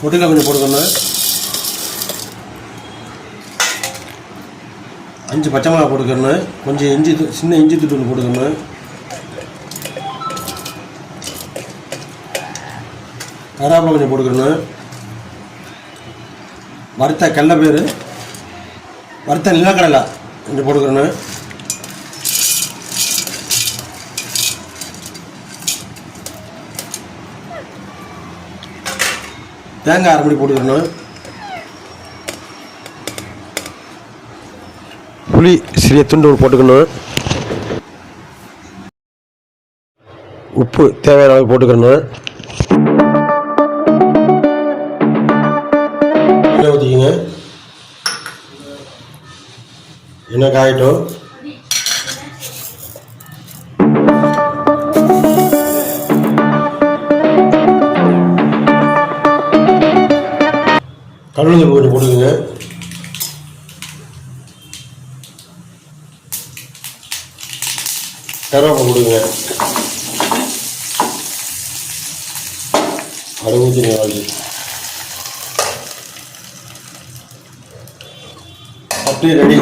பொட்டுக்கடலை கொஞ்சம் போட்டுக்கணும் அஞ்சு பச்சை மிளகா போட்டுக்கணும் கொஞ்சம் இஞ்சி சின்ன இஞ்சி தூள் ஒன்று போட்டுக்கணும் கருவேப்பிலை கொஞ்சம் போட்டுக்கணும் வறுத்த கடலப்பயிறு வறுத்த நிலக்கடலை கொஞ்சம் போட்டுக்கணும் தேங்காய் அரை மணி போட்டுக்கணும் புளி சிறிய துண்டு போட்டுக்கணும். உப்பு தேவையான அளவு போட்டுக்கணும். எண்ணெய் ஊற்றிக்கிங்க எண்ணெய் காயட்டும். கடலுங்க கொஞ்சம் கொடுங்க கருவேப்பிலை கொடுங்க அறுபத்தி நாலு. அப்படியே ரெடி